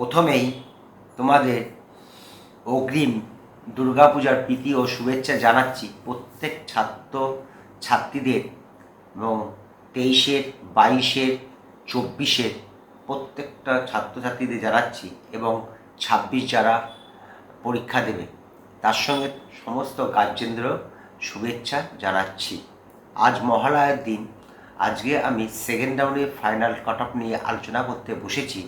প্রথমেই তোমাদের অগ্রিম দুর্গাপূজার প্রীতি ও শুভেচ্ছা জানাচ্ছি প্রত্যেক ছাত্র, ছাত্রীদের এবং তেইশের, বাইশের, চব্বিশের প্রত্যেকটা ছাত্রছাত্রীদের জানাচ্ছি এবং ছাব্বিশ যারা পরীক্ষা দেবে, তার সঙ্গে সমস্ত গার্জেনদের শুভেচ্ছা জানাচ্ছি। আজ মহালয়ার দিন, আজকে আমি সেকেন্ড রাউন্ডে ফাইনাল কাট নিয়ে আলোচনা করতে বসেছি।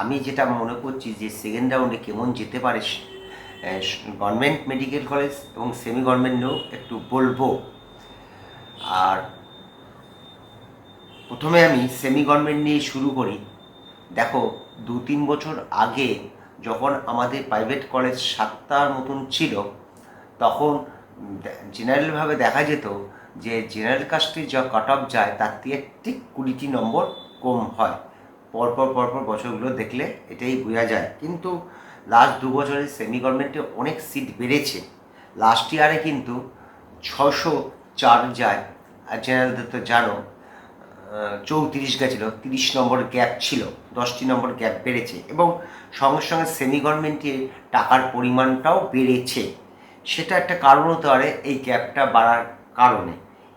আমি যেটা মনে করছি যে সেকেন্ড রাউন্ডে কেমন যেতে পারে গভর্নমেন্ট মেডিকেল কলেজ এবং সেমি গভর্নমেন্টেও একটু বলব। আর প্রথমে আমি সেমি গভর্নমেন্ট নিয়ে শুরু করি। দেখো দু তিন বছর আগে যখন আমাদের প্রাইভেট কলেজ সাতটার মতন ছিল, তখন জেনারেলভাবে দেখা যেত যে জেনারেল কাস্টে যা কাট অফ যায়, তার থেকে ঠিক কুড়িটি নম্বর কম হয়। পরপর পরপর বছরগুলো দেখলে এটাই বোঝা যায়। কিন্তু লাস্ট দু বছরে সেমি গভর্নমেন্টে অনেক সিট বেড়েছে। লাস্ট ইয়ারে কিন্তু ছশো চার যায়। আর জেনারেলদের তো জানো চৌত্রিশ গেছিল, তিরিশ নম্বর গ্যাপ ছিল, দশটি নম্বর গ্যাপ বেড়েছে এবং সঙ্গে সঙ্গে সেমি গভর্নমেন্টের টাকার পরিমাণটাও বেড়েছে। সেটা একটা কারণ হতে পারে এই গ্যাপটা বাড়ার কারণে।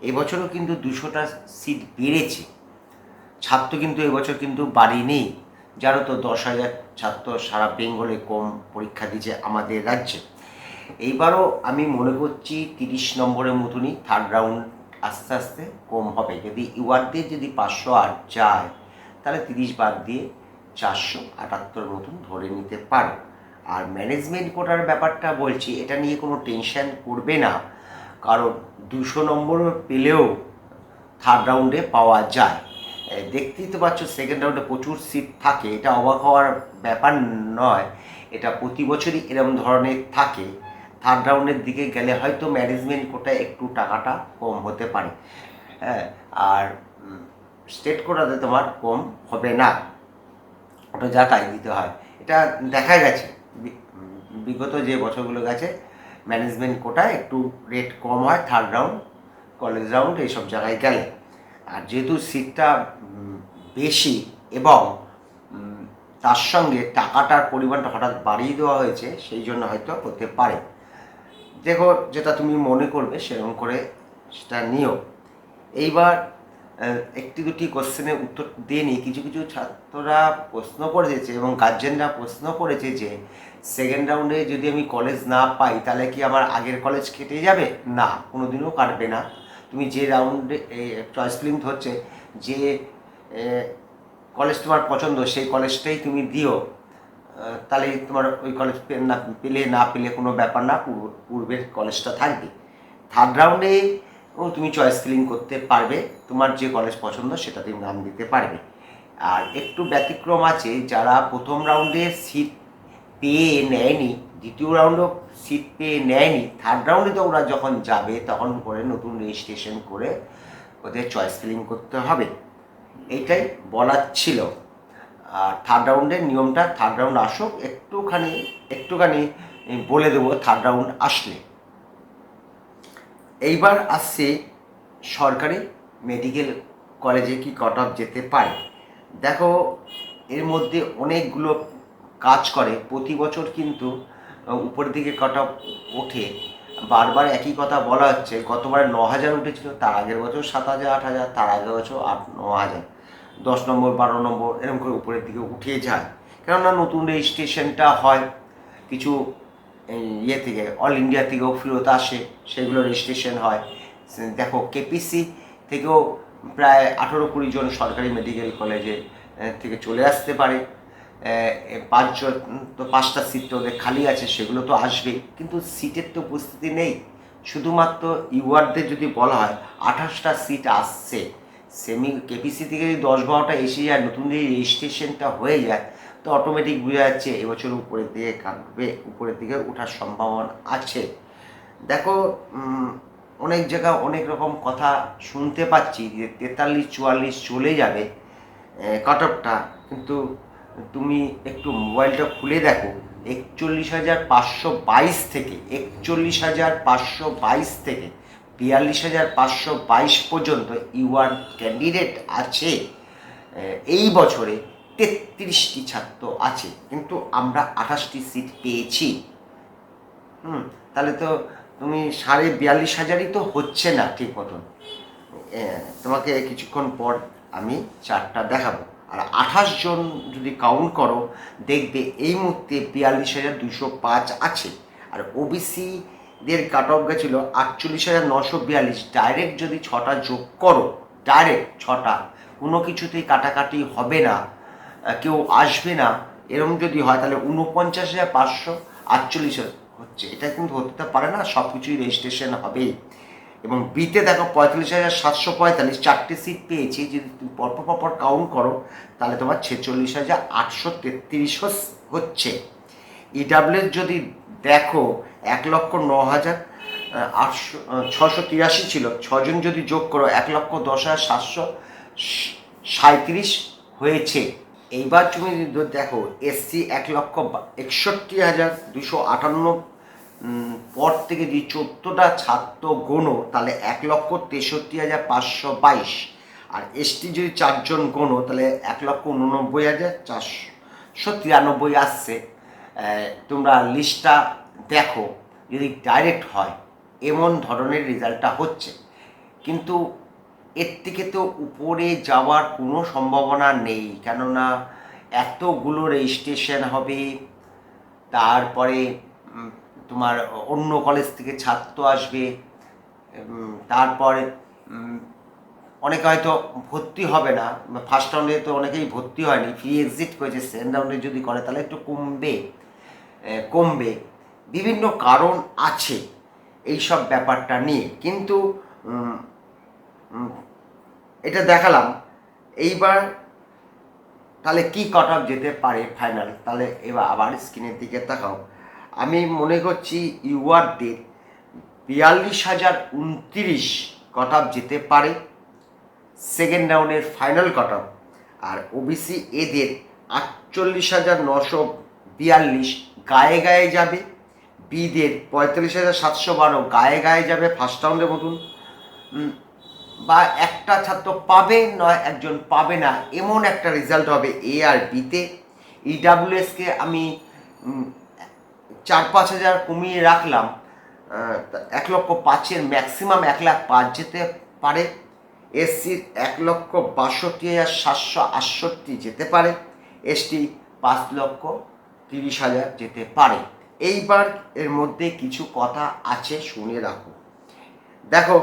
এবছরও কিন্তু দুশোটা সিট বেড়েছে। ছাত্র কিন্তু এবছর কিন্তু বাড়ি নেই। যারও তো দশ হাজার ছাত্র সারা বেঙ্গলে কম পরীক্ষা দিয়েছে আমাদের রাজ্যে। এইবারও আমি মনে করছি তিরিশ নম্বরের মতনই থার্ড রাউন্ড আস্তে আস্তে কম হবে। যদি ইউআরদের যদি পাঁচশো আট যায়, তাহলে তিরিশ বাদ দিয়ে চারশো আটাত্তর মতন ধরে নিতে পারো। আর ম্যানেজমেন্ট কোটার ব্যাপারটা বলছি, এটা নিয়ে কোনো টেনশন করবে না। কারণ দুশো নম্বর পেলেও থার্ড রাউন্ডে পাওয়া যায়। দেখতেই তো পাচ্ছ সেকেন্ড রাউন্ডে প্রচুর সিট থাকে। এটা অবাক হওয়ার ব্যাপার নয়। এটা প্রতি বছরই এরকম ধরনের থাকে। থার্ড রাউন্ডের দিকে গেলে হয়তো ম্যানেজমেন্ট কোটায় একটু টাকাটা কম হতে পারে। হ্যাঁ আর স্টেট কোটাতে তোমার কম হবে না। ওটা যা তাই দিতে হয়। এটা দেখা গেছে। বিগত যে বছরগুলো গেছে ম্যানেজমেন্ট কোটায় একটু রেট কম হয়। থার্ড রাউন্ড কলেজ রাউন্ড এইসব জায়গায় গেলে। আর যেহেতু সিটটা বেশি এবং তার সঙ্গে টাকাটার পরিমাণটা হঠাৎ বাড়িয়ে দেওয়া হয়েছে, সেই জন্য হয়তো হতে পারে। দেখো, যেটা তুমি মনে করবে সেরকম করে সেটা নিও। এইবার একটি দুটি কোশ্চেনের উত্তর দিয়ে কিছু কিছু ছাত্ররা প্রশ্ন করেছে এবং গার্জেনরা প্রশ্ন করেছে যে সেকেন্ড রাউন্ডে যদি আমি কলেজ না পাই, তাহলে কি আমার আগের কলেজ কেটে যাবে? না কোনো দিনও কাটবে না। তুমি যে রাউন্ডে চয়েস ফিলিং হচ্ছে যে কলেজ তোমার পছন্দ, সেই কলেজটাই তুমি দিও। তাহলে তোমার ওই কলেজ না, পেলে না পেলে কোনো ব্যাপার না পূর্ব- পূর্বের কলেজটা থাকবে। থার্ড রাউন্ডে ও তুমি চয়েস ফিলিং করতে পারবে, তোমার যে কলেজ পছন্দ সেটা তুমি নাম দিতে পারবে। আর একটু ব্যতিক্রম আছে, যারা প্রথম রাউন্ডে সিট পেয়ে নেয়নি দ্বিতীয় রাউন্ডও সিট পেয়ে নেয়নি। থার্ড রাউন্ডে তো ওরা যখন যাবে, তখন করে নতুন রেজিস্ট্রেশন করে ওদের চয়েস ফিলিং করতে হবে। এইটাই বলার ছিল। আর থার্ড রাউন্ডের নিয়মটা থার্ড রাউন্ড আসুক, একটুখানি একটুখানি বলে দেবো থার্ড রাউন্ড আসলে। এইবার আসছে সরকারি মেডিকেল কলেজে কি কাট অফ যেতে পারে? দেখো, এর মধ্যে অনেকগুলো কাজ করে। প্রতি বছর কিন্তু উপরের দিকে কাট ওঠে, বারবার একই কথা বলা হচ্ছে, গতবারে ন হাজার উঠেছিল, তার আগের বছর সাত হাজার, আট হাজার, তার আগের বছর আট, ন হাজার। দশ নম্বর, বারো নম্বর, এরকম করে উপরের দিকে উঠে যায়। কেননা নতুন রেজিস্ট্রেশনটা হয়, কিছু ইয়ে থেকে, অল ইন্ডিয়া থেকেও ফেরত আসে, সেগুলো রেজিস্ট্রেশন হয়। দেখো, কেপিসি থেকেও প্রায় আঠেরো কুড়ি জন সরকারি মেডিকেল কলেজে থেকে চলে আসতে পারে। পাঁচজন, তো পাঁচটা সিট তো ওদের খালি আছে, সেগুলো তো আসবেই কিন্তু সিটের তো উপস্থিতি নেই। শুধুমাত্র ইউআরদের যদি বলা হয়, আঠাশটা সিট আসছে। সেমি কেপিসি থেকে যদি দশ বারোটা এসে যায়, নতুন যদি রেজিস্ট্রেশনটা হয়ে যায়, তো অটোমেটিক বোঝা যাচ্ছে এবছর উপরের দিকে কাটবে উপরের দিকে ওঠার সম্ভাবনা আছে। দেখো অনেক জায়গায় অনেক রকম কথা শুনতে পাচ্ছি যে তেতাল্লিশ, চুয়াল্লিশ চলে যাবে কাট অফটা কিন্তু তুমি একটু মোবাইলটা খুলে দেখো, একচল্লিশ হাজার পাঁচশো বাইশ থেকে, একচল্লিশ হাজার পাঁচশো বাইশ থেকে, বিয়াল্লিশ হাজার পাঁচশো বাইশ পর্যন্ত ইউআর ক্যান্ডিডেট আছে। এই বছরে তেত্রিশটি ছাত্র আছে, কিন্তু আমরা আঠাশটি সিট পেয়েছি। হুম, তাহলে তো তুমি সাড়ে বিয়াল্লিশ হাজারই তো হচ্ছে না ঠিক মতন। তোমাকে কিছুক্ষণ পর আমি চারটা দেখাবো। আর আঠাশ জন যদি কাউন্ট করো, দেখবে এই মুহূর্তে বিয়াল্লিশ হাজার দুশো পাঁচ আছে। আর ওবিসিদের কাট অফ গেছিল আটচল্লিশ হাজার নশো বিয়াল্লিশ। ডাইরেক্ট যদি ছটা যোগ করো ডাইরেক্ট ছটা, কোনো কিছুতেই কাটাকাটি হবে না কেউ আসবে না। এরকম যদি হয়, তাহলে উনপঞ্চাশ হাজার পাঁচশো আটচল্লিশ হচ্ছে। এটা কিন্তু হতে পারে না সব কিছুই রেজিস্ট্রেশন হবেই। এবং বিতে দেখো পঁয়তাল্লিশ হাজার সাতশো পঁয়তাল্লিশ চারটে সিট পেয়েছি। যদি তুমি পরপর পরপর কাউন্ট করো, তাহলে তোমার ছেচল্লিশ হাজার আটশো তেত্রিশ হচ্ছে। ইডাব্লিউ যদি দেখো, এক লক্ষ ন হাজার আটশো ছশো তিরাশি ছিল। ছজন যদি যোগ করো, এক লক্ষ দশ হাজার সাতশো সাঁত্রিশ হয়েছে। এইবার তুমি দেখো এসসি এক লক্ষ একষট্টি হাজার দুশো আটান্ন পর থেকে যদি চোদ্দোটা ছাত্র গোনো তাহলে এক লক্ষ তেষট্টি হাজার পাঁচশো বাইশ। আর এসটি যদি চারজন গোনো তাহলে এক লক্ষ উননব্বই হাজার চারশো তিরানব্বই আসছে। তোমরা লিস্টটা দেখো, যদি ডাইরেক্ট হয়, এমন ধরনের রেজাল্টটা হচ্ছে। কিন্তু এর থেকে তো উপরে যাওয়ার কোনো সম্ভাবনা নেই, কেননা এতগুলো রেজিস্ট্রেশন হবে, তারপরে তোমার অন্য কলেজ থেকে ছাত্র আসবে তারপরে অনেকে হয়তো ভর্তি হবে না ফার্স্ট রাউন্ডে তো অনেকেই ভর্তি হয়নি ফ্রি এক্সিট করেছে সেকেন্ড রাউন্ডে যদি করে তাহলে একটু কমবে কমবে। বিভিন্ন কারণ আছে এই সব ব্যাপারটা নিয়ে, কিন্তু এটা দেখালাম, এইবার তাহলে কি কাট অফ যেতে পারে ফাইনাল তাহলে এবার আবার স্ক্রিনের দিকে তাকাও। আমি মনে করছি ইউআরদের বিয়াল্লিশ হাজার উনত্রিশ কাট অফ যেতে পারে সেকেন্ড রাউন্ডের ফাইনাল কাট অফ আর ওবিসি এদের আটচল্লিশ হাজার নশো বিয়াল্লিশ গায়ে গায়ে যাবে বিদের পঁয়তাল্লিশ হাজার সাতশো বারো গায়ে গায়ে যাবে ফার্স্ট রাউন্ডের মতন বা একটা ছাত্র পাবে নয় একজন পাবে না এমন একটা রেজাল্ট হবে এ আর বিতে ইডাব্লিউএসকে আমি উম, চার পাঁচ হাজার কমিয়ে রাখলাম এক লক্ষ পাঁচের ম্যাক্সিমাম এক লাখ পাঁচ যেতে পারে। এসসির এক লক্ষ বাষট্টি হাজার সাতশো আটষট্টি যেতে পারে। এসটি পাঁচ লক্ষ তিরিশ হাজার যেতে পারে। এইবার এর মধ্যে কিছু কথা আছে, শুনে রাখো। দেখো,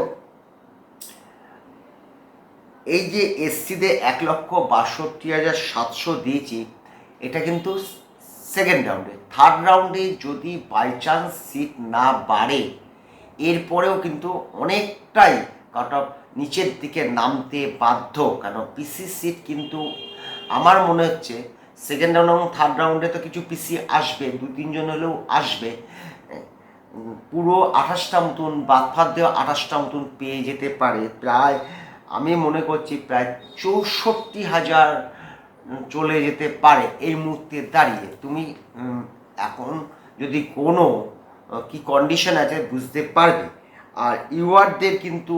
এই যে এসসিদের এক লক্ষ বাষট্টি হাজার সাতশো দিয়েছি, এটা কিন্তু সেকেন্ড রাউন্ডে থার্ড রাউন্ডে যদি বাই চান্স সিট না বাড়ে, এরপরেও কিন্তু অনেকটাই কাট অফ নিচের দিকে নামতে বাধ্য। কেন? পিসি সিট কিন্তু আমার মনে হচ্ছে সেকেন্ড রাউন্ড এবং থার্ড রাউন্ডে তো কিছু পিসি আসবে, দু তিনজন হলেও আসবে। পুরো আঠাশটা মতন বাদ ফাদ দেওয়া আঠাশটা মতন পেয়ে যেতে পারে। প্রায় আমি মনে করছি প্রায় চৌষট্টি হাজার চলে যেতে পারে এই মুহূর্তে দাঁড়িয়ে। তুমি এখন যদি কোনো কি কন্ডিশন আছে বুঝতে পারবে। আর ইউআরদের কিন্তু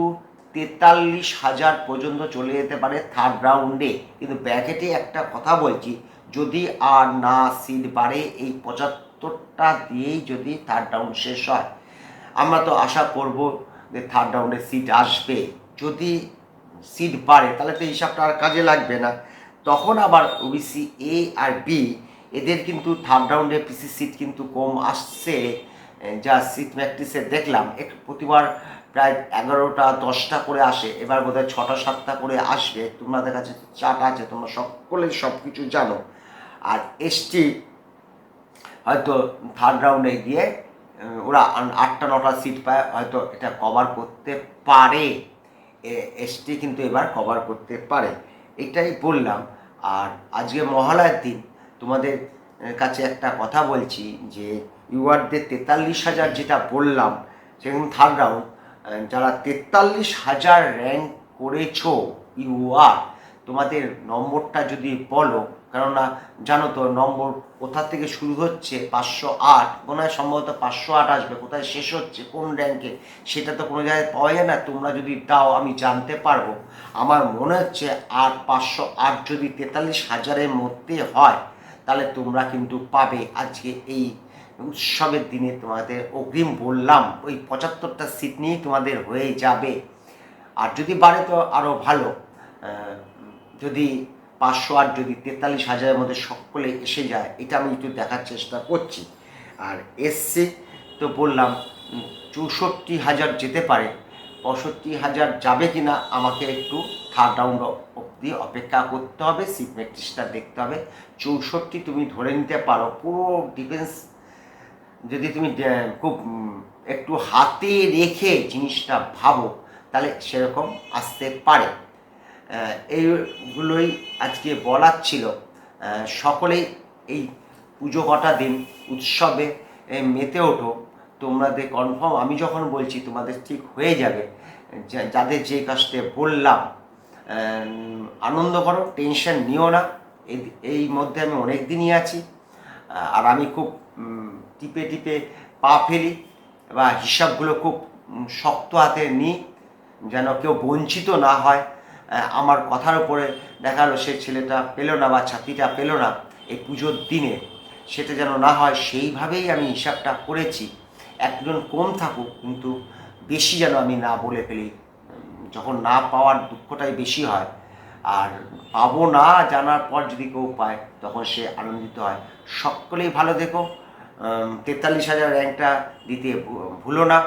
তেতাল্লিশ হাজার পর্যন্ত চলে যেতে পারে থার্ড রাউন্ডে কিন্তু ব্যাকেটে একটা কথা বলছি, যদি আর না সিট বাড়ে, এই পঁচাত্তরটা দিয়েই যদি থার্ড রাউন্ড শেষ হয়। আমরা তো আশা করব যে থার্ড রাউন্ডে সিট আসবে। যদি সিট বাড়ে, তাহলে তো হিসাবটা আর কাজে লাগবে না। তখন আবার ওবিসি এ আর বি এদের কিন্তু থার্ড রাউন্ডে পিসি সিট কিন্তু কম আসছে। যা সিট ম্যাট্রিক্সে দেখলাম, এক, প্রতিবার প্রায় এগারোটা, দশটা করে আসে। এবার বোধহয় ছটা, সাতটা করে আসবে। তোমাদের কাছে চাটা আছে, তোমরা সকলে সব কিছু জানো। আর এসটি হয়তো থার্ড রাউন্ডে গিয়ে ওরা আটটা, নটা সিট পায়, হয়তো এটা কভার করতে পারে। এসটি কিন্তু এবার কভার করতে পারে। এটাই বললাম। আর আজকে মহালয়ার দিন, তোমাদের কাছে একটা কথা বলছি যে ইউআরদের তেতাল্লিশ হাজার যেটা বললাম, সেরকম থার্ড রাউন্ড যারা তেতাল্লিশ হাজার র্যাঙ্ক করেছ ইউআর তোমাদের নম্বরটা যদি বলো কেননা জানো তো নম্বর কোথা থেকে শুরু হচ্ছে? পাঁচশো আট। হয় সম্ভবত পাঁচশো আট আসবে। কোথায় শেষ হচ্ছে? কোন র্যাঙ্কে সেটা তো কোনো জায়গায় পাওয়া যায় না। তোমরা যদি দাও, আমি জানতে পারব। আমার মনে হচ্ছে আর পাঁচশো আট যদি তেতাল্লিশ হাজারের মধ্যে হয়, তাহলে তোমরা কিন্তু পাবে। আজকে এই উৎসবের দিনে তোমাদের অগ্রিম বললাম, ওই পঁচাত্তরটা সিট নিয়েই তোমাদের হয়ে যাবে। আর যদি বাড়ে তো আরও ভালো। যদি পাঁচশো আট যদি তেতাল্লিশ হাজারের মধ্যে সকলে এসে যায়, এটা আমি একটু দেখার চেষ্টা করছি। আর এসছে তো বললাম চৌষট্টি হাজার যেতে পারে, পঁয়ষট্টি হাজার যাবে কি না আমাকে একটু থার্ড রাউন্ড অবধি অপেক্ষা করতে হবে সিট ম্যাট্রিক্সটা দেখতে হবে। চৌষট্টি তুমি ধরে নিতে পারো, পুরো ডিফেন্স যদি তুমি খুব একটু হাতে রেখে জিনিসটা ভাবো, তাহলে সেরকম আসতে পারে। এইগুলোই আজকে বলার ছিল। সকলেই এই পুজো কটা দিন উৎসবে মেতে ওঠো। তোমাদের কনফার্ম আমি যখন বলছি তোমাদের ঠিক হয়ে যাবে। যাদের যে কাজটা বললাম আনন্দ করো টেনশন নিও না। এই- মধ্যে আমি অনেক দিনই আছি আর আমি খুব টিপে টিপে পা ফেলি বা হিসাবগুলো খুব শক্ত হাতে নিই, যেন কেউ বঞ্চিত না হয়। আমার কথার উপরে দেখাল সে ছেলেটা পেল না বা ছাত্রীটা পেল না এই পুজোর দিনে। সেটা যেন না হয়, সেইভাবেই আমি হিসাবটা করেছি। একজন কম থাকুক, কিন্তু বেশি যেন আমি না বলে ফেলি। যখন না পাওয়ার দুঃখটাই বেশি হয়, আর পাবো না জানার পর যদি কেউ পায়, তখন সে আনন্দিত হয়। সকলেই ভালো দেখো। তেতাল্লিশ হাজার র্যাঙ্কটা দিতে ভুলো না।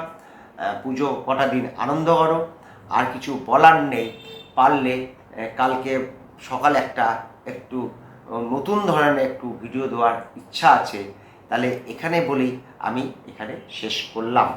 পুজো কটা দিন আনন্দ করো। আর কিছু বলার নেই। পারলে কালকে সকাল একটা একটু নতুন ধরনের একটু ভিডিও দেওয়ার ইচ্ছা আছে, তাহলে এখানে বলেই আমি এখানে শেষ করলাম।